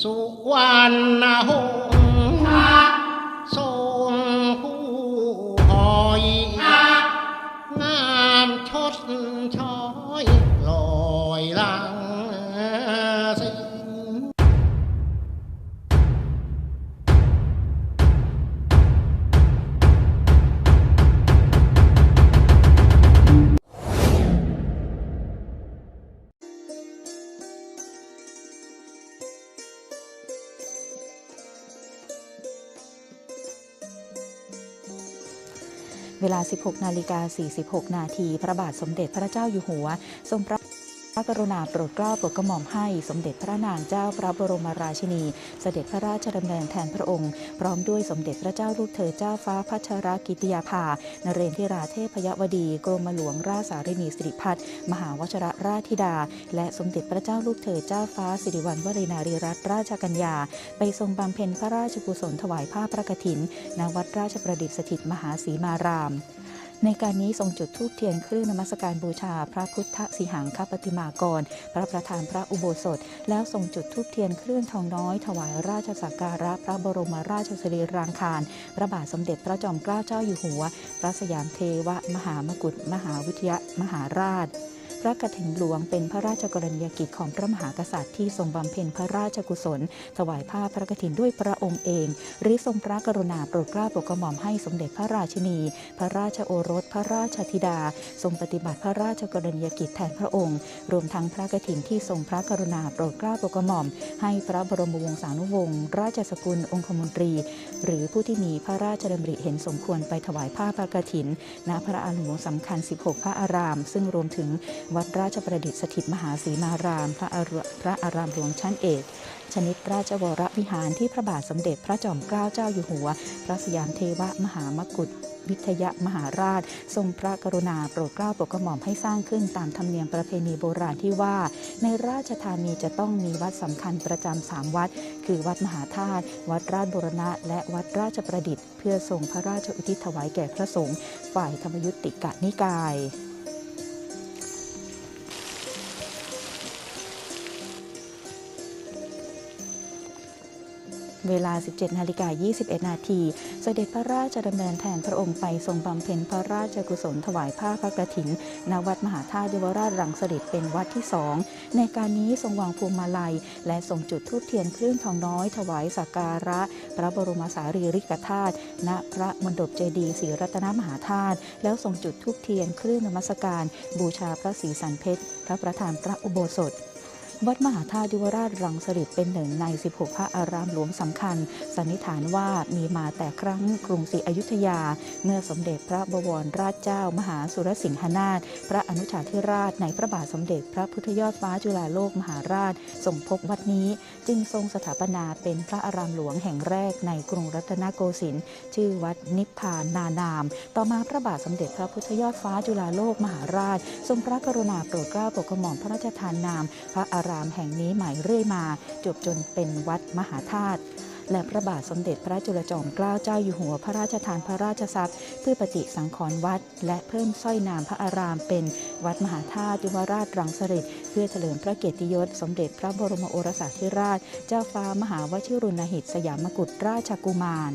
สุวรรณหง เวลา 16 นาฬิกา 46 นาที พระบาทสมเด็จพระเจ้าอยู่หัว ทรงพระ พระกรุณาโปรดเกล้าโปรดกระหม่อมให้สมเด็จพระนางเจ้าพระบรมราชินี เสด็จพระราชดำเนินแทนพระองค์ พร้อมด้วยสมเด็จพระเจ้าลูกเธอเจ้าฟ้าพัชรกิติยาภานเรนทิราเทพยวดี กรมหลวงราชสารินีสิริพัฒน์มหาวชรราชธิดา และสมเด็จพระเจ้าลูกเธอเจ้าฟ้าสิริวัณวรีนารีรัตนราชกัญญา ไปทรงบำเพ็ญพระราชกุศลถวายผ้าพระกฐินณวัดราชประดิษฐ์สถิตมหาสีมาราม ในการนี้ทรงจุดธูปเทียนเครื่องนมัสการบูชา พระพุทธสีหังคปฏิมากร พระประธานพระอุโบสถ แล้วทรงจุดธูปเทียนเครื่องทองน้อย ถวายราชสักการะพระบรมราชสรีรางคาร พระบาทสมเด็จพระจอมเกล้าเจ้าอยู่หัว พระสยามเทวมหามกุฏมหาวิทยามหาราช ระกฐินหลวงเป็นพระราชกรณียกิจของพระมหากษัตริย์ที่ทรงบำเพ็ญพระราชกุศล ถวายผ้าพระกฐินด้วยพระองค์เองหรือทรงพระกรุณาโปรดเกล้าโปรดกระหม่อมให้สมเด็จพระราชินี พระราชโอรส พระราชธิดา ทรงปฏิบัติพระราชกรณียกิจแทนพระองค์ รวมทั้งพระกฐินที่ทรงพระกรุณาโปรดเกล้าโปรดกระหม่อม ให้พระบรมวงศานุวงศ์ราชสกุลองคมนตรี หรือผู้ที่มีพระราชดำริเห็นสมควรไปถวายผ้าพระกฐินณพระอารามหลวงสำคัญ 16 พระอาราม ซึ่งรวมถึงวัดราชประดิษฐ์สถิตมหาศรีมาราม พระอารพระอารามหลวงชั้นเอก ชนิดราชวรวิหารที่พระบาทสมเด็จพระจอมเกล้าเจ้าอยู่หัว พระสยามเทวมหามกุฏวิทยมหาราช ทรงพระกรุณาโปรดเกล้าโปรดกระหม่อมให้สร้างขึ้นตามธรรมเนียมประเพณีโบราณที่ว่า ในราชธานีจะต้องมีวัดสำคัญประจำสามวัด คือวัดมหาธาตุวัดราชบุรณะ และวัดราชประดิษฐ์ เพื่อทรงพระราชอุทิศถวายแก่พระสงฆ์ฝ่ายธรรมยุติกะนิกาย เวลา 17นาฬิกา21 นาทีเสด็จพระราชดำเนินแทนพระองค์ไปทรงบำเพ็ญพระราชกุศลถวายผ้าพระกฐิน ณ วัดมหาธาตุเยาวราชรังสฤษเป็นวัดที่สอง ในการนี้ทรงวางพวงมาลัย และทรงจุดธูปเทียนเครื่องทองน้อย ถวายสักการะ พระบรมสารีริกธาตุ ณ พระมณฑปเจดีย์ศรีรัตนมหาธาตุ แล้วทรงจุดธูปเทียนเครื่องนมัสการ บูชาพระศรีสันเพชร พระประธานพระอุโบสถ วัดมหาธาตุยุวราชรังสฤษเป็นหนึ่งใน 16 พระอารามหลวงสำคัญ สันนิษฐานว่ามีมาแต่ครั้งกรุงศรีอยุธยา เมื่อสมเด็จพระบวรราชเจ้า มหาสุรสิงหนาถพระอนุชาธิราชในพระบาทสมเด็จพระพุทธยอดฟ้าจุฬาโลกมหาราชทรงพบวัดนี้ จึงทรงสถาปนาเป็นพระอารามหลวงแห่งแรกในกรุงรัตนโกสินทร์ชื่อวัดนิพพานนานาม ต่อมาพระบาทสมเด็จพระพุทธยอดฟ้าจุฬาโลกมหาราช ทรงพระกรุณาโปรดเกล้าโปรดกระหม่อมพระราชทานนาม พระอารามแห่งนี้ใหม่เรื่อยมาจบจนเป็นวัดมหาธาตุและพระบาทสมเด็จพระจุลจอมเกล้าเจ้าอยู่หัวพระราชทานพระราชทรัพย์ เพื่อปฏิสังขรณ์วัด และเพิ่มสร้อยนามพระอารามเป็นวัดมหาธาตุยุวราชรังสฤษเพื่อเฉลิมพระเกียรติยศสมเด็จพระบรมโอรสาธิราช เจ้าฟ้ามหาวชิรุณหิตสยามกุฎราชกุมาร